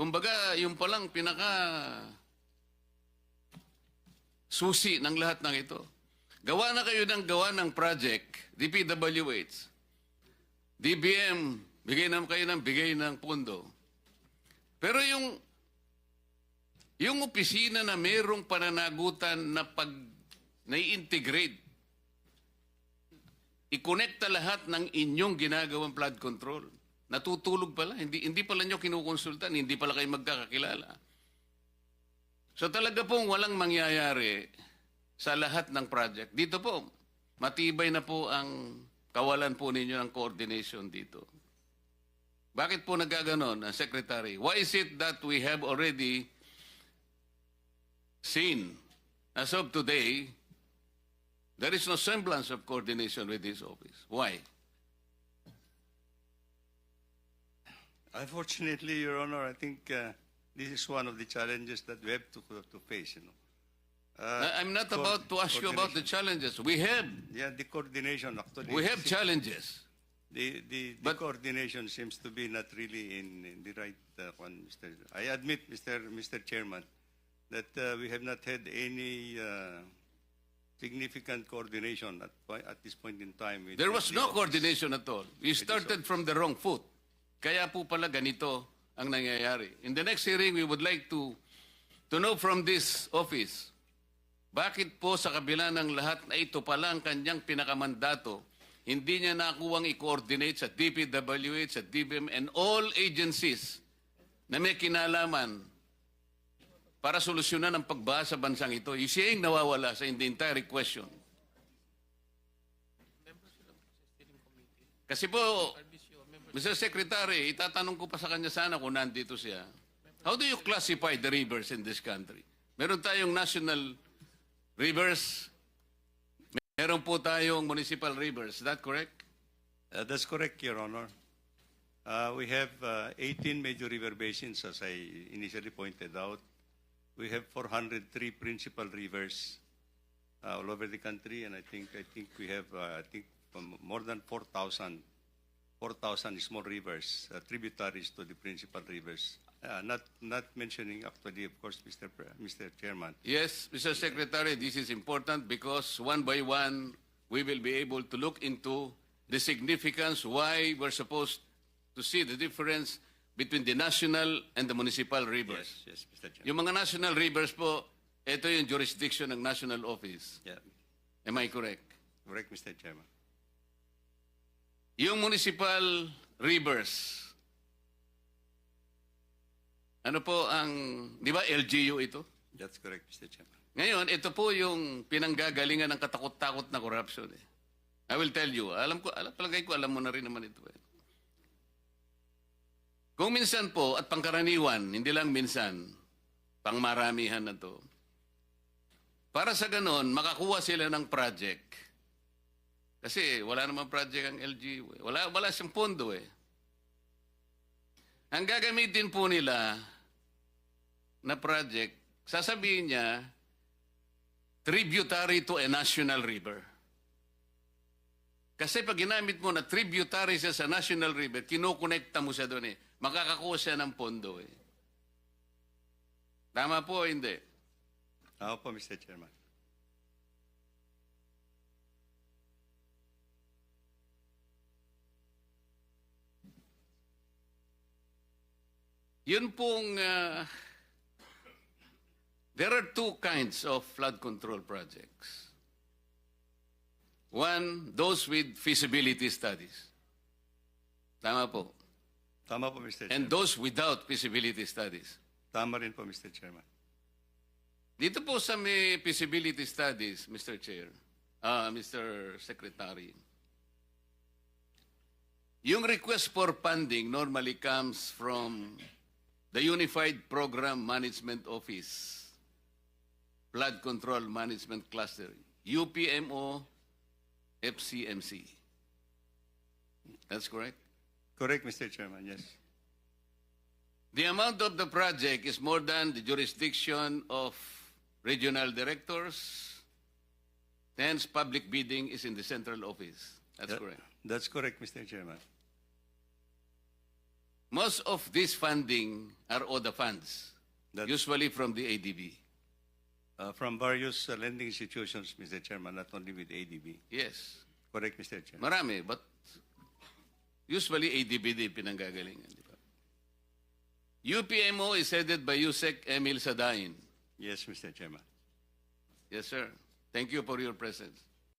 Kumbaga, yung palang pinaka susi ng lahat ng ito. Gawa na kayo ng gawa ng project, DPWH. DBM, bigay na kayo ng bigay ng pundo. Pero yung yung opisina na mayroong pananagutan na pag nai-integrate, i-connecta lahat ng inyong ginagawang flood control. Natutulog pala. Hindi, hindi pala nyo kinukonsultan. Hindi pala kayo magkakakilala. So talaga pong walang mangyayari sa lahat ng project. Dito po, matibay na po ang kawalan po ninyo ng coordination dito. Bakit po nagkaganon, uh, Secretary? Why is it that we have already seen, as of today, there is no semblance of coordination with this office? Why? Unfortunately, Your Honor, I think uh, this is one of the challenges that we have to, to face, you know. Uh, I'm not about to ask you about the challenges. We have, Yeah, the coordination actually. we have challenges. The, the, the But- coordination seems to be not really in, in the right uh, one, Mr. I admit, Mr. Mr. Chairman, that uh, we have not had any uh, significant coordination at, at this point in time. There was no office. coordination at all. We started from the wrong foot. Kaya po pala ganito ang nangyayari. In the next hearing, we would like to to know from this office, bakit po sa kabila ng lahat na ito pala ang kanyang pinakamandato, hindi niya nakuwang i-coordinate sa DPWH, sa DBM, and all agencies na may kinalaman para solusyonan ang pagbaha sa bansang ito. See, ang nawawala sa in the entire question. Kasi po, Mr. Secretary, itatanong ko pa sa kanya sana kung nandito siya. How do you classify the rivers in this country? Meron tayong national rivers, meron po tayong municipal rivers. Is that correct? Uh, that's correct, Your Honor. Uh, we have uh, 18 major river basins, as I initially pointed out. We have 403 principal rivers uh, all over the country, and I think I think we have uh, I think um, more than 4,000 4,000 small rivers, uh, tributaries to the principal rivers. Uh, not not mentioning actually, of course, Mr. Pre- Mr. Chairman. Yes, Mr. Secretary, this is important because one by one, we will be able to look into the significance why we're supposed to see the difference between the national and the municipal rivers. Yes, yes, Mr. Chairman. Yung mga national rivers po, ito yung jurisdiction ng national office. Yeah, Am I correct? correct, Mr. Chairman. Yung municipal rivers, ano po ang, di ba LGU ito? That's correct, Mr. Chairman. Ngayon, ito po yung pinanggagalingan ng katakot-takot na corruption. Eh. I will tell you, alam ko, alam, palagay ko, alam mo na rin naman ito. Eh. Kung minsan po, at pangkaraniwan, hindi lang minsan, pangmaramihan na to, para sa ganon, makakuha sila ng project. Kasi wala namang project ang. Eh. Wala, wala siyang pondo eh. Ang gagamitin po nila na project, sasabihin niya, tributary to a national river. Kasi pag ginamit mo na tributary siya sa national river, kinokonekta mo siya doon eh. Makakakuha siya ng pondo eh. Tama po hindi? Ako po, Mr. Chairman. Yun pong, uh, there are two kinds of flood control projects. One, those with feasibility studies. Tama po. Tama po, Mr. Chairman. And those without feasibility studies. Tama rin po, Mr. Chairman. Dito po sa may feasibility studies, Mr. Chair, ah, Mr. Secretary, yung request for funding normally comes from the Unified Program Management Office, Flood Control Management Cluster, UPMO, FCMC. That's correct? Correct, Mr. Chairman, yes. The amount of the project is more than the jurisdiction of regional directors. Hence, public bidding is in the central office. That's That- correct. That's correct, Mr. Chairman. Most of this funding are ODA funds, That- usually from the ADB. Uh, from various uh, lending institutions, Mr. Chairman, not only with ADB. Yes. Correct, Mr. Chairman. Marami, but usually ADB din pinanggagalingan. Di ba? UPMO is headed by Yusek Emil Sadain. Yes, Mr. Chairman. Yes, sir. Thank you for your presence.